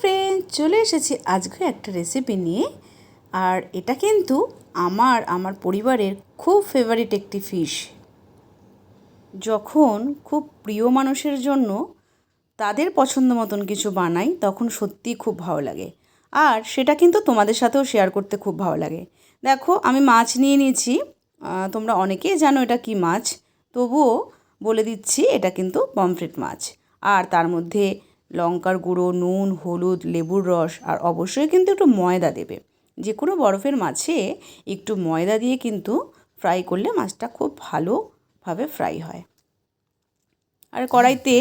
Friend চলে এসেছি আজকে একটা রেসিপি নিয়ে। আর এটা কিন্তু আমার আমার পরিবারের খুব ফেভারিট একটি ফিশ যখন খুব প্রিয় মানুষের জন্য তাদের পছন্দ মতন কিছু বানাই, তখন সত্যিই খুব ভালো লাগে। আর সেটা কিন্তু তোমাদের সাথেও শেয়ার করতে খুব ভালো লাগে। দেখো, আমি মাছ নিয়ে নিয়েছি। তোমরা অনেকেই জানো এটা কি মাছ। তবুও বলে দিচ্ছি, এটা কিন্তু পমফ্রেট মাছ। আর তার মধ্যে লঙ্কার গুঁড়ো, নুন, হলুদ, লেবুর রস আর অবশ্যই কিন্তু একটু ময়দা দেবে। যে কোনো বরফের মাছে একটু ময়দা দিয়ে কিন্তু ফ্রাই করলে মাছটা খুব ভালোভাবে ফ্রাই হয়। আর কড়াইতে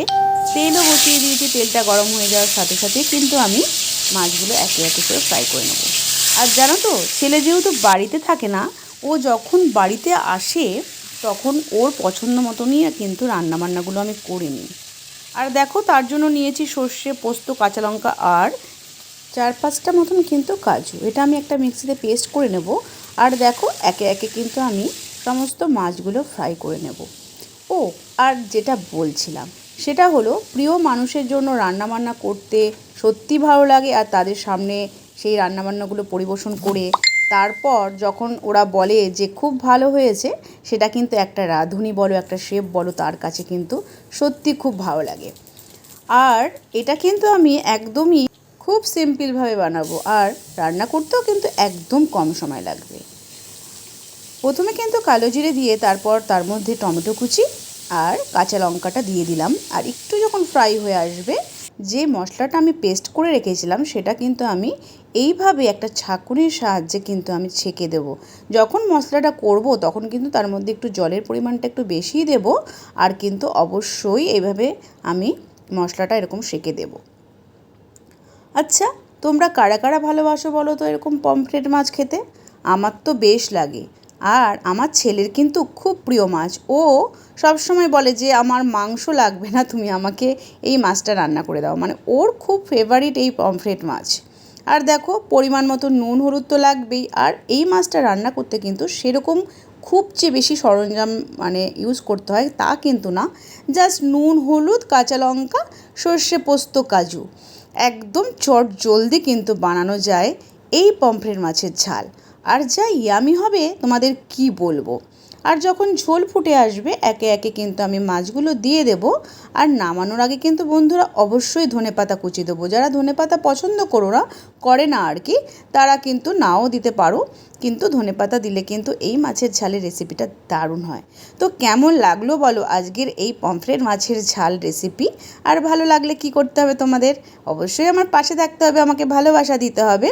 তেলও বসিয়ে দিয়েছি, তেলটা গরম হয়ে যাওয়ার সাথে সাথে কিন্তু আমি মাছগুলো একে একে করে ফ্রাই করে নেব। আর জানো তো, ছেলে যেহেতু বাড়িতে থাকে না, ও যখন বাড়িতে আসে তখন ওর পছন্দ মতনই কিন্তু রান্নাবান্নাগুলো আমি করে নিই। আর দেখো, তার জন্য নিয়েছি সর্ষে, পোস্ত, কাঁচা লঙ্কা আর চার পাঁচটা মতন কিন্তু কাজু। এটা আমি একটা মিক্সিতে পেস্ট করে নেব। আর দেখো, একে একে কিন্তু আমি সমস্ত মাছগুলো ফ্রাই করে নেব। ও, আর যেটা বলছিলাম, সেটা হলো, প্রিয় মানুষের জন্য রান্নাবান্না করতে সত্যি ভালো লাগে আর তাদের সামনে সেই রান্নাবান্নাগুলো পরিবেশন করে তারপর যখন ওরা বলে যে খুব ভালো হয়েছে, সেটা কিন্তু একটা রাঁধুনি বলো, একটা শেফ বলো, তার কাছে কিন্তু সত্যি খুব ভালো লাগে। আর এটা কিন্তু আমি একদমই খুব সিম্পলভাবে বানাবো। আর রান্না করতেও কিন্তু একদম কম সময় লাগবে। প্রথমে কিন্তু কালো জিরে দিয়ে, তারপর তার মধ্যে টমেটো কুচি আর কাঁচা লঙ্কাটা দিয়ে দিলাম। আর একটু যখন ফ্রাই হয়ে আসবে যে মশলাটা আমি পেস্ট করে রেখেছিলাম, সেটা কিন্তু আমি এইভাবে একটা ছাঁকুনির সাহায্যে কিন্তু আমি ছেঁকে দেব। যখন মশলাটা করব, তখন কিন্তু তার মধ্যে একটু জলের পরিমাণটা একটু বেশিই দেব আর কিন্তু অবশ্যই এইভাবে আমি মশলাটা এরকম সেঁকে দেব। আচ্ছা তোমরা কারা কারা ভালোবাসো বলো তো এরকম পমফ্রেট মাছ খেতে? আমার তো বেশ লাগে। আর আমার ছেলের কিন্তু খুব প্রিয় মাছ। ও সব সময় বলে যে, আমার মাংস লাগবে না, তুমি আমাকে এই মাছটা রান্না করে দাও। মানে ওর খুব ফেভারিট এই পমফ্রেট মাছ। আর দেখো, পরিমাণ মতো নুন, হলুদ তো লাগবেই। আর এই মাছটা রান্না করতে কিন্তু সেরকম খুব যে বেশি সরঞ্জাম মানে ইউজ করতে হয় তা কিন্তু না। জাস্ট নুন, হলুদ, কাঁচা লঙ্কা, সর্ষে পোস্ত, কাজু। একদম চট জলদি কিন্তু বানানো যায় এই পমফ্রেট মাছের ঝাল। আর যা ইয়ামি হবে তোমাদের কি বলব? আর যখন ঝোল ফুটে আসবে, একে একে কিন্তু আমি মাছগুলো দিয়ে দেব। আর নামানোর আগে কিন্তু বন্ধুরা অবশ্যই ধনে পাতা কুচি দেবো। যারা ধনে পাতা পছন্দ করো না, করে না আর কি, তারা কিন্তু নাও দিতে পারো। কিন্তু ধনে পাতা দিলে কিন্তু এই মাছের ঝালের রেসিপিটা দারুণ হয়। তো কেমন লাগল বলো আজকের এই পমফ্রেট মাছের ঝাল রেসিপি আর ভালো লাগলে কি করতে হবে তোমাদের? অবশ্যই আমার পাশে থাকতে হবে, আমাকে ভালোবাসা দিতে হবে।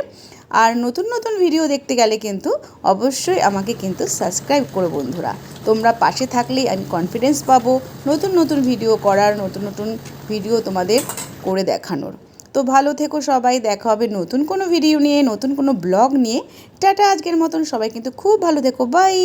আর নতুন নতুন ভিডিও দেখতে গেলে কিন্তু অবশ্যই আমাকে কিন্তু সাবস্ক্রাইব করো বন্ধুরা। তোমরা পাশে থাকলেই আমি কনফিডেন্স পাবো নতুন নতুন ভিডিও করার, নতুন নতুন ভিডিও তোমাদের করে দেখানোর। তো ভালো থেকো সবাই, দেখা হবে নতুন কোনো ভিডিও নিয়ে, নতুন কোনো ব্লগ নিয়ে। টাটা, আজকের মতন সবাই কিন্তু খুব ভালো থেকো। বাই